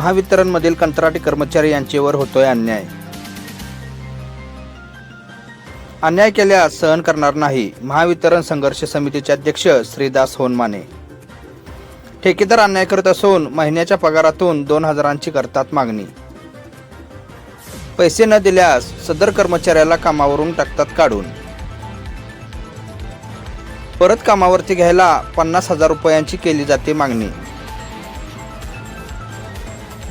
महावितरणमधील कंत्राटी कर्मचारी यांचेवर होतोय अन्याय. अन्याय केल्यास सहन करणार नाही महावितरण संघर्ष समितीचे अध्यक्ष श्रीदास होनमाने. ठेकेदार अन्याय करत असून महिन्याच्या पगारातून दोन हजारांची करतात मागणी. पैसे न दिल्यास सदर कर्मचाऱ्याला कामावरून टाकतात काढून. परत कामावरती घ्यायला पन्नास हजार रुपयांची केली जाते मागणी.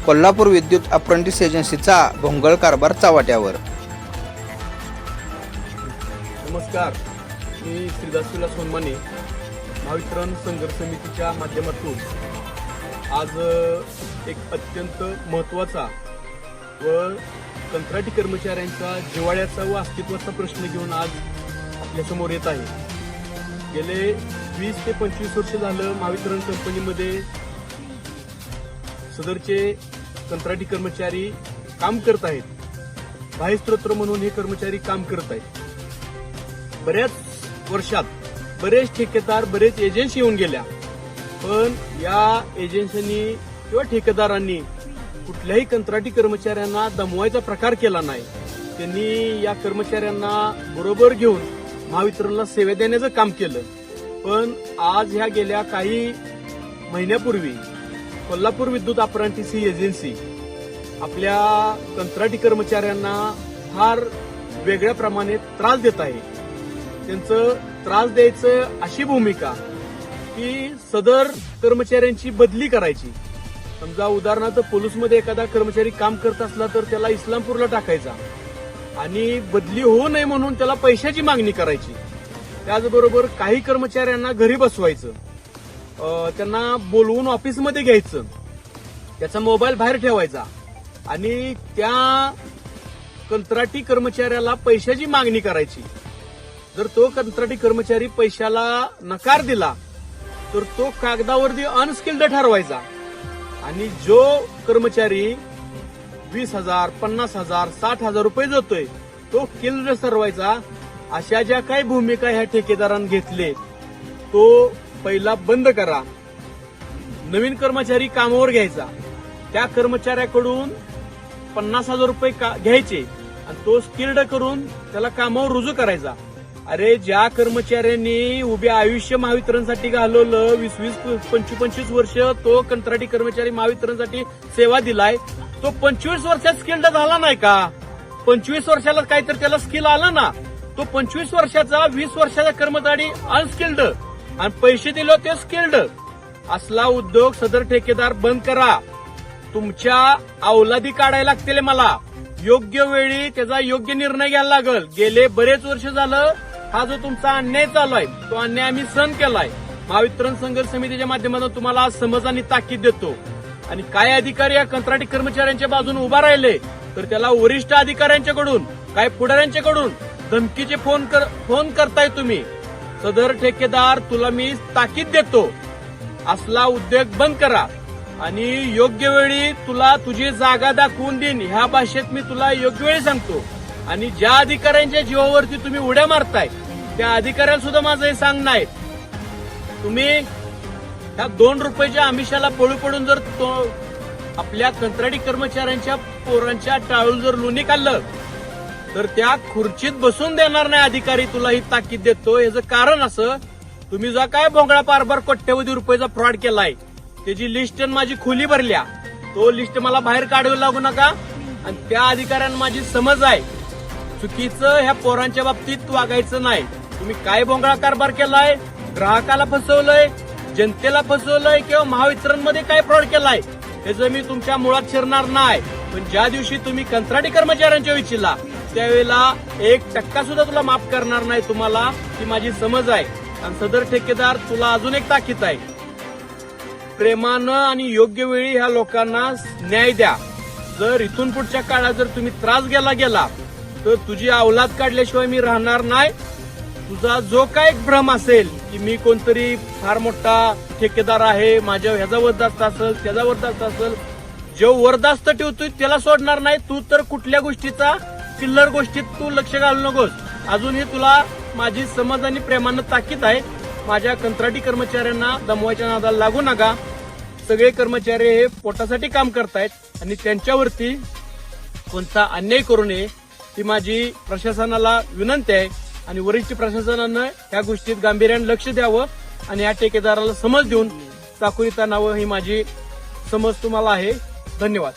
कोल्हापूर विद्युत अप्रेंटिस एजन्सीचा भोंगळ कारभार चावाट्यावर. नमस्कार. मी श्रीदास विलास सोनमाने महावितरण संघर्ष समितीच्या माध्यमातून आज एक अत्यंत महत्त्वाचा व कंत्राटी कर्मचाऱ्यांचा जिवाळ्याचा व अस्तित्वाचा प्रश्न घेऊन आज आपल्यासमोर येत आहे. गेले वीस ते पंचवीस वर्ष झालं महावितरण कंपनीमध्ये सदरचे कंत्राटी कर्मचारी काम करत आहेत. बाह्यस्त्रोत्र म्हणून हे कर्मचारी काम करत आहेत. बऱ्याच वर्षात बरेच ठेकेदार बरेच एजन्सी येऊन गेल्या. पण या एजन्सीनी किंवा ठेकेदारांनी कुठल्याही कंत्राटी कर्मचाऱ्यांना दमवायचा प्रकार केला नाही. त्यांनी या कर्मचाऱ्यांना बरोबर घेऊन महावितरणला सेवा देण्याचं काम केलं. पण आज ह्या गेल्या काही महिन्यापूर्वी कोल्हापूर विद्युत अप्रांटिस ही एजन्सी आपल्या कंत्राटी कर्मचाऱ्यांना फार वेगळ्या प्रमाणे त्रास देत आहे. त्यांचं त्रास द्यायचं अशी भूमिका की सदर कर्मचाऱ्यांची बदली करायची. समजा उदाहरणार्थ पोलीसमध्ये एखादा कर्मचारी काम करत असला तर त्याला इस्लामपूरला टाकायचा आणि बदली होऊ नये म्हणून त्याला पैशाची मागणी करायची. त्याचबरोबर काही कर्मचाऱ्यांना घरी बसवायचं. त्यांना बोलवून ऑफिसमध्ये घ्यायचं. त्याचा मोबाईल बाहेर ठेवायचा. आणि त्या कंत्राटी कर्मचाऱ्याला पैशाची मागणी करायची. जर तो कंत्राटी कर्मचारी पैशाला नकार दिला तर तो कागदावरती अनस्किल्ड ठरवायचा. आणि जो कर्मचारी वीस हजार पन्नास हजार साठ हजार रुपये जातोय तो किल्ड ठरवायचा. अशा ज्या काही भूमिका ह्या ठेकेदारांनी घेतले तो पहिला बंद करा. नवीन कर्मचारी कामावर घ्यायचा. त्या कर्मचाऱ्याकडून पन्नास हजार रुपये का- घ्यायचे आणि तो स्किल्ड करून त्याला कामावर रुजू करायचा. अरे ज्या कर्मचाऱ्यांनी उभ्या आयुष्य महावितरणसाठी घालवलं वीस वीस पंचवीस पंचवीस वर्ष तो कंत्राटी कर्मचारी महावितरणसाठी सेवा दिलाय तो पंचवीस वर्षात स्किल्ड झाला नाही का? पंचवीस वर्षाला काहीतरी त्याला स्किल आला ना? तो पंचवीस वर्षाचा वीस वर्षाचा कर्मचारी अनस्किल्ड आणि पैसे दिलो ते स्किल्ड असला उद्योग सदर ठेकेदार बंद करा. तुमच्या अवलादी काढायला लागतील मला. योग्य वेळी त्याचा योग्य निर्णय घ्यायला लागल. गेले बरेच वर्ष झालं हा जो तुमचा अन्याय चालू आहे तो अन्याय आम्ही सहन केलाय. महावितरण संघर्ष समितीच्या माध्यमातून तुम्हाला आज समज आणि ताकीद देतो. आणि काय अधिकारी या कंत्राटी कर्मचाऱ्यांच्या बाजून उभा राहिले तर त्याला वरिष्ठ अधिकाऱ्यांच्याकडून काय पुढाऱ्यांच्याकडून धमकीचे फोन कर फोन करताय तुम्ही. सदर ठेकेदार तुला मी ताकीद देतो. असला उद्योग बंद करा. आणि योग्य वेळी तुला तुझी जागा दाखवून देईन. ह्या भाषेत मी तुला योग्य वेळी सांगतो. आणि ज्या अधिकाऱ्यांच्या जीवावरती तुम्ही उड्या मारताय त्या अधिकाऱ्याला सुद्धा माझं हे सांगणं आहे तुम्ही ह्या दोन रुपयाच्या आमिषाला पळू पडून जर तो आपल्या कंत्राटी कर्मचाऱ्यांच्या पोरांच्या टाळून जर लोणी काढलं तर त्या खुर्चीत बसून देणार नाही अधिकारी तुला ही ताकीद देतो याचं कारण असं तुम्ही जो काय भोंगळा पारभर कोट्यवधी रुपयाचा फ्रॉड केलाय. त्याची लिस्ट माझी खुली भरल्या. तो लिस्ट मला बाहेर काढू लागू नका. आणि त्या अधिकाऱ्यांना माझी समज आहे. चुकीचं ह्या पोरांच्या बाबतीत वागायचं नाही. तुम्ही काय भोंगळा कारभार केलाय? ग्राहकाला फसवलंय जनतेला फसवलंय किंवा महावितरणमध्ये काय फ्रॉड केलाय? त्याचं मी तुमच्या मुळात शिरणार नाही. पण ज्या दिवशी तुम्ही कंत्राटी कर्मचाऱ्यांच्या विचारला त्यावेळेला एक टक्का सुद्धा तुला माफ करणार नाही तुम्हाला ही माझी समज आहे. आणि सदर ठेकेदार तुला अजून एक ताकीद आहे. प्रेमानं आणि योग्य वेळी ह्या लोकांना न्याय द्या. जर इथून पुढच्या काळात जर तुम्ही त्रास गेला गेला तर तुझी अवलाद काढल्याशिवाय मी राहणार नाही. तुझा जो काय भ्रम असेल की मी कोणतरी फार मोठा ठेकेदार आहे माझ्या ह्याचा वरदास्त असेल त्याचा वरदास्त असेल जो वरदास्त ठेवतोय त्याला सोडणार नाही. तू तर कुठल्या गोष्टीचा चिल्लर गोष्टीत तू लक्ष घालू नकोस. अजूनही तुला माझी समज आणि प्रेमानं ताकीद आहे. माझ्या कंत्राटी कर्मचाऱ्यांना दमवायच्या नादाला लागू नका. सगळे कर्मचारी हे पोटासाठी काम करतायत आणि त्यांच्यावरती कोणता अन्याय करू नये ही माझी प्रशासनाला विनंती आहे. आणि वरिष्ठ प्रशासनानं या गोष्टीत गांभीर्याने लक्ष द्यावं आणि या ठेकेदाराला समज देऊन चाकुरीत नावं ही माझी समज तुम्हाला आहे. धन्यवाद.